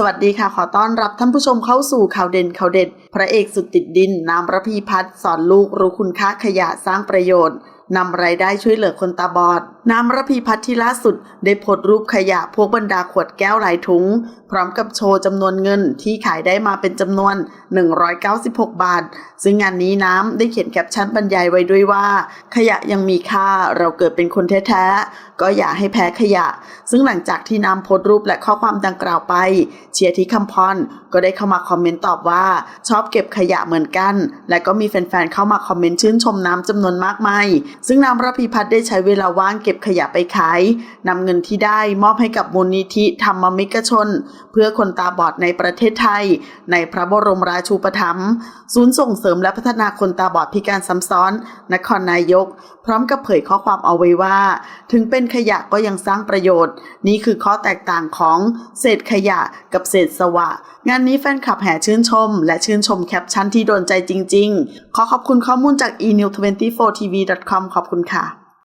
สวัสดีค่ะ ขอต้อนรับท่านผู้ชมเข้าสู่ข่าวเด่นข่าวเด็ด พระเอกสุดติดดิน นามระพีพัฒน์สอนลูกรู้คุณค่าขยะสร้างประโยชน์ นำรายได้ช่วยเหลือคนตาบอด น้ำระพีพัฒน์ที่ล่าสุด ได้โพสรูปขยะพวกบรรดาขวดแก้วหลายถุง พร้อมกับโชว์จำนวนเงินที่ขายได้มาเป็นจำนวน 196 บาท ซึ่งงานนี้น้ำได้เขียนแคปชั่นบรรยายไว้ด้วยว่า ขยะยังมีค่าเราเกิดเป็นคนแท้ๆ ก็อย่าให้แพ้ขยะ ซึ่งหลังจากที่น้ำโพสรูปและข้อความดังกล่าวไป เชียร์ที่คำพรก็ได้เข้ามาคอมเมนต์ตอบว่า ชอบเก็บขยะเหมือนกัน และก็มีแฟนๆเข้ามาคอมเมนต์ชื่นชมน้ำจำนวนมากมายซึ่งน้ำระพีพัฒน์ได้ใช้เวลาว่างเก็บขยะไปขายนำเงินที่ได้มอบให้กับมูลนิธิธรรมมิกชน เพื่อคนตาบอดในประเทศไทย ในพระบรมราชูปถัมภ์ศูนย์ส่งเสริมและพัฒนาคนตาบอดพิการซ้ำซ้อน นครนายก พร้อมกับเผยข้อความเอาไว้ว่า ถึงเป็นขยะก็ยังสร้างประโยชน์ นี่คือข้อแตกต่างของเศษขยะกับเศษสวะ งานนี้แฟนคลับแห่ชื่นชม และชื่นชมแคปชั่นที่โดนใจจริง ๆ ขอขอบคุณข้อมูลจาก e-new24tv.com ขอบคุณค่ะ